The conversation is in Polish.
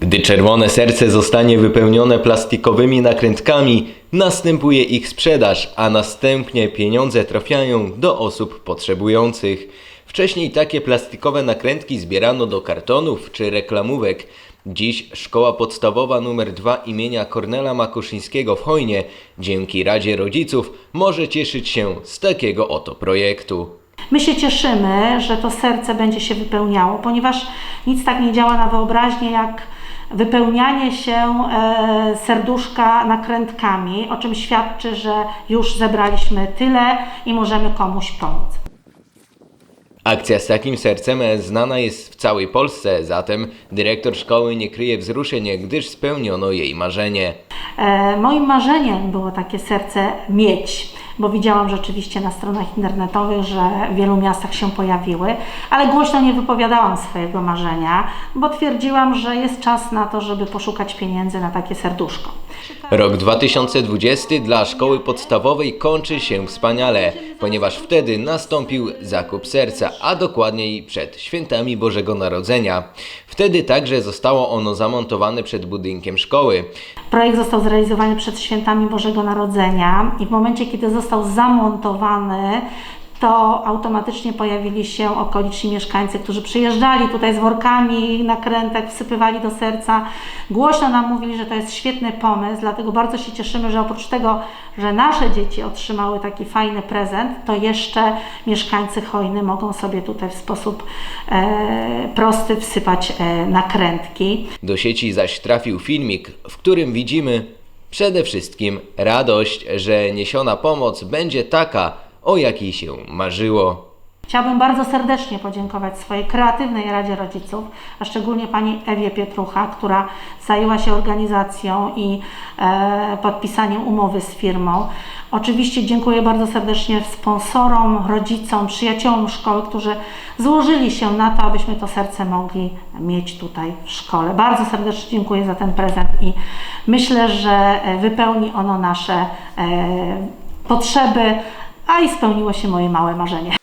Gdy czerwone serce zostanie wypełnione plastikowymi nakrętkami, następuje ich sprzedaż, a następnie pieniądze trafiają do osób potrzebujących. Wcześniej takie plastikowe nakrętki zbierano do kartonów czy reklamówek. Dziś szkoła podstawowa nr 2 imienia Kornela Makuszyńskiego w Chojnie dzięki Radzie Rodziców może cieszyć się z takiego oto projektu. My się cieszymy, że to serce będzie się wypełniało, ponieważ nic tak nie działa na wyobraźnię jak wypełnianie się e, serduszka nakrętkami, o czym świadczy, że już zebraliśmy tyle i możemy komuś pomóc. Akcja z takim sercem znana jest w całej Polsce, zatem dyrektor szkoły nie kryje wzruszeń, gdyż spełniono jej marzenie. E, moim marzeniem było takie serce mieć, bo widziałam rzeczywiście na stronach internetowych, że w wielu miastach się pojawiły, ale głośno nie wypowiadałam swojego marzenia, bo twierdziłam, że jest czas na to, żeby poszukać pieniędzy na takie serduszko. Rok 2020 dla szkoły podstawowej kończy się wspaniale, ponieważ wtedy nastąpił zakup serca, a dokładniej przed świętami Bożego Narodzenia. Wtedy także zostało ono zamontowane przed budynkiem szkoły. Projekt został zrealizowany przed świętami Bożego Narodzenia i w momencie, kiedy został zamontowany, to automatycznie pojawili się okoliczni mieszkańcy, którzy przyjeżdżali tutaj z workami nakrętek, wsypywali do serca. Głośno nam mówili, że to jest świetny pomysł, dlatego bardzo się cieszymy, że oprócz tego, że nasze dzieci otrzymały taki fajny prezent, to jeszcze mieszkańcy Chojny mogą sobie tutaj w sposób e, prosty wsypać e, nakrętki. Do sieci zaś trafił filmik, w którym widzimy przede wszystkim radość, że niesiona pomoc będzie taka, o jakiej się marzyło. Chciałabym bardzo serdecznie podziękować swojej kreatywnej Radzie Rodziców, a szczególnie pani Ewie Pietrucha, która zajęła się organizacją i e, podpisaniem umowy z firmą. Oczywiście dziękuję bardzo serdecznie sponsorom, rodzicom, przyjaciołom szkoły, którzy złożyli się na to, abyśmy to serce mogli mieć tutaj w szkole. Bardzo serdecznie dziękuję za ten prezent i myślę, że wypełni ono nasze e, potrzeby, a i spełniło się moje małe marzenie.